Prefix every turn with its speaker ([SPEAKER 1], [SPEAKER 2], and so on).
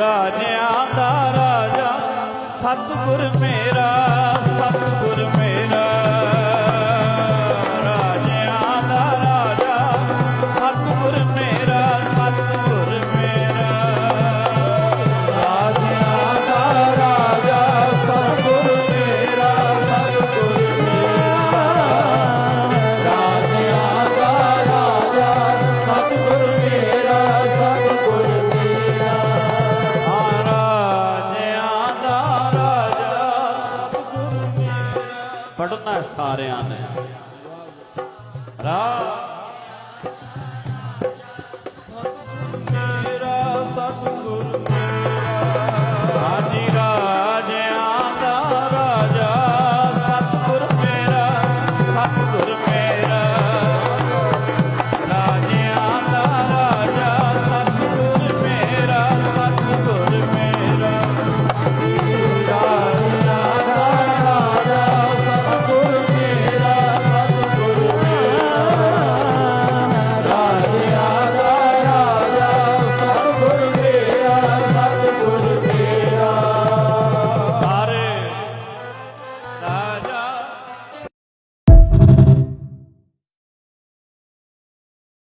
[SPEAKER 1] ਰਾਜਿਆਂ ਦਾ ਰਾਜਾ ਸਤਿਗੁਰ ਮੇਰਾ ਸਤਿਗੁਰ ਮੇਰਾ। ਪੜਨਾ ਸਾਰਿਆਂ ਨੇ। ਰਾਹ